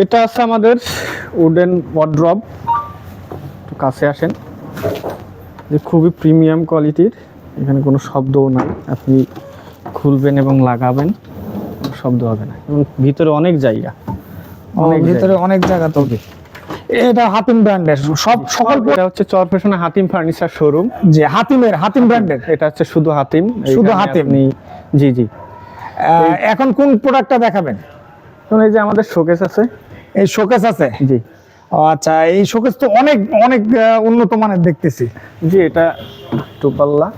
এটা আছে আমাদের উডেন ওয়ার্ড্রপ একটু কাছে আসেন। যে খুবই প্রিমিয়াম কোয়ালিটির এখানে কোনো শব্দও নাই। আপনি খুলবেন এবং লাগাবেন শব্দ হবে না। এবং ভিতরে অনেক জায়গা। অনেক ভিতরে অনেক জায়গা তো। এটা হাতিম ব্র্যান্ডের সব সকল এটা হচ্ছে চরপেশনে হাতিম ফার্নিচার শোরুম যে হাতিমের হাতিম ব্র্যান্ডের এটা হচ্ছে শুধু হাতিম। শুধু হাতিম? জি জি। এখন কোন প্রোডাক্টটা দেখাবেন? এই যে আমাদের শোকেস আছে। এই শোকেস আছে? জি। আচ্ছা এই শোকেস তো অনেক অনেক উন্নত মানের দেখতেছি। জি এটা টুপাল্লা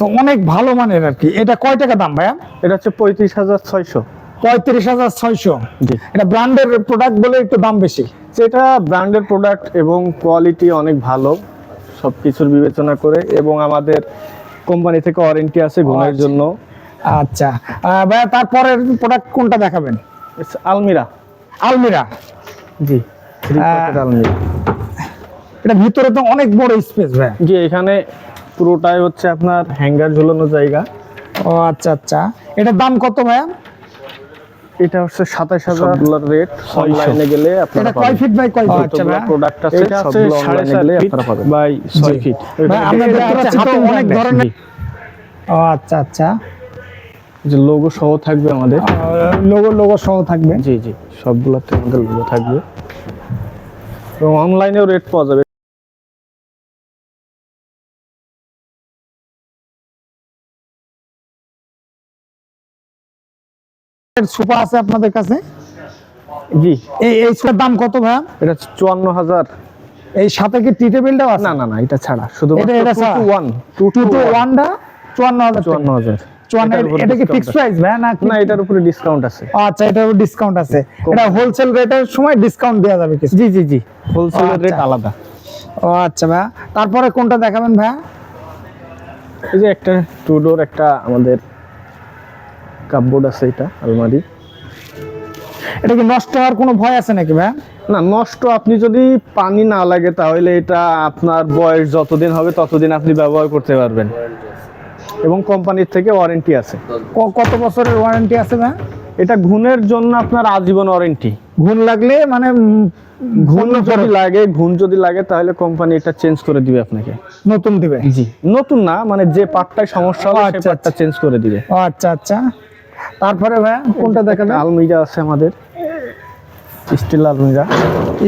তো অনেক ভালো মানের আর কি। এটা কয় টাকা দাম ভাইয়া? এটা হচ্ছে পঁয়ত্রিশ হাজার ছয়শো। পঁয়ত্রিশ হাজার ছয়শো? জি। এটা ব্র্যান্ডের প্রোডাক্ট বলে একটু দাম বেশি। যেটা ব্র্যান্ডের প্রোডাক্ট এবং কোয়ালিটি অনেক ভালো। সব কিছুর বিবেচনা করে এবং আমাদের কোম্পানি থেকে ওয়ারেন্টি আছে ঘুমের আচ্ছা। জন্য। আচ্ছা। ভাইয়া তারপরের প্রোডাক্ট কোনটা দেখাবেন? আলমিরা আলমিরা জি। আলমিরা এটা ভিতরে তো অনেক বড় স্পেস ভাইয়া। জি এখানে পুরোটাই হচ্ছে আপনার হ্যাঙ্গার ঝুলানো জায়গা। ও আচ্ছা আচ্ছা। এটার দাম কত ভাইয়া? এটা হচ্ছে সাতাশ হাজার। ডলার রেট অনলাইনে গেলে আপনারা এটা কয় ফিট বাই কয় ফিট আচ্ছা প্রোডাক্ট আছে এটা হচ্ছে সবগুলো সাড়ে অনলাইনে সাত গেলে ফিট আপনারা পাবেন। বাই ছয় ফিট ভাই, আমরা এটা দেখতে পাচ্ছি অনেক ধরনের ও আচ্ছা আচ্ছা। যে লোগো সহ থাকবে আমাদের। লোগো লোগো সহ থাকবে। জি জি সবগুলোতে আমাদের লোগো থাকবে। এবং অনলাইনেও রেট পাওয়া যাবে। সুপার আছে আপনাদের কাছে? জি। এই এই সুপার দাম কত ভাইয়া? এটা চুয়ান্ন হাজার। এই সাথে কি টি টেবিলটাও আছে? না না না এটা ছাড়া। শুধু এটা- এটা ওয়ান টু টু? ওয়ানটা চুয়ান্ন হাজার চুয়ান্ন হাজার। চুয়ান্ন এটার উপরে এটা কি discount প্রাইস ভাইয়া না না এটার উপরে ডিসকাউন্ট আছে। আচ্ছা এটার ডিসকাউন্ট আছে। এটা হোলসেল রেটের সময় ডিসকাউন্ট দেওয়া যাবে কিছু। জি জি জি। হোলসেলের আচ্ছা। রেট আলাদা। ও আচ্ছা তারপরে কোনটা দেখাবেন এই যে একটা টু ডোর একটা আমাদের কাপবোর্ড আছে এটা আলমারি। এটা কি নষ্ট হওয়ার কোনো ভয় আছে নাকি ভাইয়া না নষ্ট আপনি যদি পানি না লাগে তাহলে এটা আপনার বয়স যতদিন হবে ততদিন আপনি ব্যবহার করতে পারবেন। এবং কোম্পানির থেকে ওয়ারেন্টি আছে। কত বছরের ওয়ারেন্টি আছে ভাইয়া এটা ঘুণের জন্য আপনার আজীবন ওয়ারেন্টি। ঘুণ লাগলে মানে ঘুণ যদি লাগে ঘুণ যদি লাগে তাহলে কোম্পানি এটা চেঞ্জ করে দিবে আপনাকে। নতুন দিবে? জি। নতুন না মানে যে পার্টটায় সমস্যা হবে সেই আচ্ছা, পার্টটা চেঞ্জ করে দিবে। ও আচ্ছা আচ্ছা। তারপরে ভাইয়া কোনটা দেখাবেন? আলমিরা আছে আমাদের। স্টিল আলমিরা।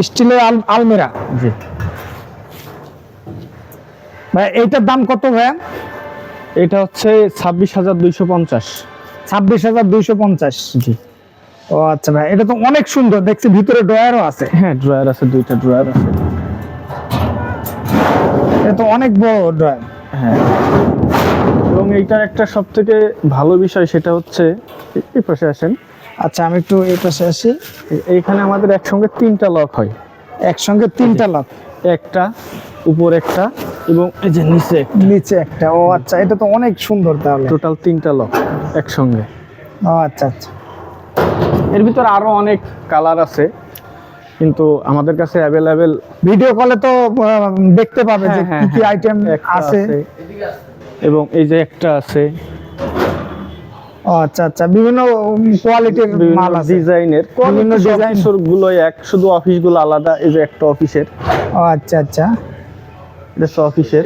স্টিলের আলমিরা? জি। ভাই এইটার দাম কত ভাইয়া এটা হচ্ছে ছাব্বিশ হাজার দুইশো পঞ্চাশ। ছাব্বিশ হাজার দুইশো পঞ্চাশ। জি। ও আচ্ছা ভাই এটা তো অনেক সুন্দর দেখছি ভিতরে ড্রয়ারও আছে। হ্যাঁ ড্রয়ার আছে দুইটা ড্রয়ার আছে। এটা তো অনেক বড় ড্রয়ার। হ্যাঁ। এবং এইটার একটা সব থেকে ভালো বিষয় সেটা হচ্ছে এই পাশে আসেন। আচ্ছা আমি একটু এই পাশে আসি। এইখানে আমাদের একসঙ্গে তিনটা লক হয়। একসঙ্গে তিনটা লক। একটা উপর একটা এবং এই যে নিচে নিচে একটা। ও আচ্ছা এটা তো অনেক সুন্দর তাহলে। টোটাল তিনটা লক একসঙ্গে। ও আচ্ছা আচ্ছা। এর ভিতর আরও অনেক কালার আছে কিন্তু আমাদের কাছে অ্যাভেলেবেল ভিডিও কলে তো দেখতে পাবে যে কি কি আইটেম আছে। এবং এই যে একটা আছে। আচ্ছা আচ্ছা বিভিন্ন কোয়ালিটির মাল আছে। ডিজাইনের বিভিন্ন ডিজাইনগুলো এক শুধু অফিসগুলো আলাদা এই যে একটা অফিসের ও আচ্ছা আচ্ছা। এটা অফিসের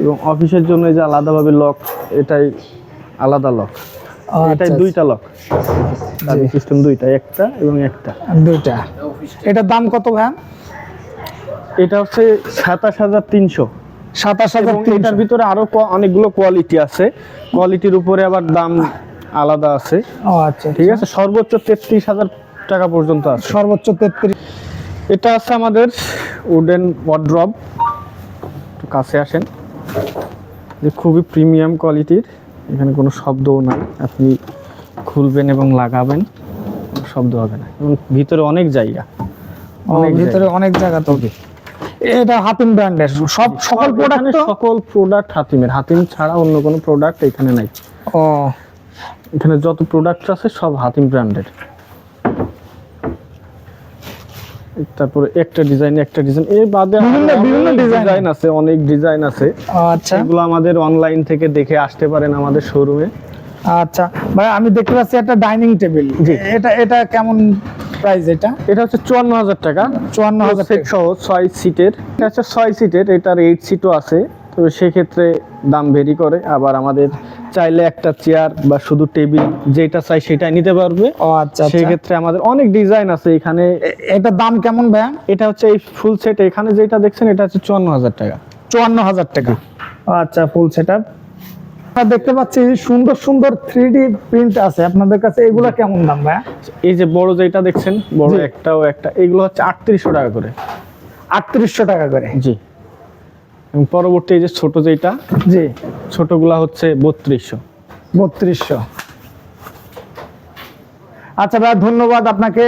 এবং অফিসের জন্য যে আলাদাভাবে লক এটাই আলাদা লক এটাই আচ্ছা, দুইটা লক সিস্টেম দুইটা একটা এবং একটা। আচ্ছা, দুইটা এটার দাম কত ভাই এটা হচ্ছে সাতাশ হাজার তিনশো। সাতাশ হাজার এটার ভিতরে আরও অনেকগুলো কোয়ালিটি আছে। কোয়ালিটির উপরে আবার দাম আলাদা আছে। আচ্ছা ঠিক আছে? সর্বোচ্চ তেত্রিশ হাজার টাকা পর্যন্ত আছে। সর্বোচ্চ তেত্রিশ। এটা আছে আমাদের উডেন ওয়ার্ড্রপ একটু কাছে আসেন। যে খুবই প্রিমিয়াম কোয়ালিটির এখানে কোনো শব্দও নাই। আপনি খুলবেন এবং লাগাবেন শব্দ হবে না। এবং ভিতরে অনেক জায়গা। অনেক ভিতরে অনেক জায়গা তো। এটা হাতিম ব্র্যান্ডের। সব সকল প্রোডাক্ট সকল প্রোডাক্ট হাতিমের। হাতিম ছাড়া অন্য কোনো প্রোডাক্ট এখানে নাই। ও। এখানে যত প্রোডাক্ট আছে সব হাতিম ব্র্যান্ডের। তারপরে একটা ডিজাইন একটা ডিজাইন এর বাদে বিভিন্ন- ডিজাইন আছে অনেক ডিজাইন আছে। আচ্ছা। এগুলো আমাদের অনলাইন থেকে দেখে আসতে পারেন আমাদের শোরুমে আচ্ছা। ভাই আমি দেখতে পাচ্ছি একটা ডাইনিং টেবিল। এটা এটা কেমন প্রাইস এটা? এটা হচ্ছে চুয়ান্ন হাজার টাকা। চুয়ান্ন হাজার সহ ছয় সিটের এটা হচ্ছে ছয় সিটের এটার এইট সিটও আছে। তবে সেক্ষেত্রে দাম ভেরি করে। আবার আমাদের চাইলে একটা চেয়ার বা শুধু টেবিল যেটা চাই সেটাই নিতে পারবে। ও আচ্ছা আচ্ছা। সেক্ষেত্রে আমাদের অনেক ডিজাইন আছে এখানে। এটা দাম কেমন ভাইয়া? এটা হচ্ছে এই ফুল সেট এখানে যেটা দেখছেন এটা হচ্ছে চুয়ান্ন হাজার টাকা। চুয়ান্ন হাজার টাকা। আচ্ছা ফুল সেট আপ দেখতে পাচ্ছি সুন্দর সুন্দর থ্রি ডি প্রিন্ট আছে। আপনাদের কাছে এগুলা কেমন দাম ভাইয়া? এই যে বড় যেটা দেখছেন বড়। একটাও একটা এগুলো হচ্ছে আটত্রিশশো টাকা করে। আটত্রিশশো টাকা করে। জি। এবং পরবর্তী এই যে ছোট যেটা জি। ছোটগুলা হচ্ছে বত্রিশশো। বত্রিশশো। আচ্ছা ভাই ধন্যবাদ আপনাকে।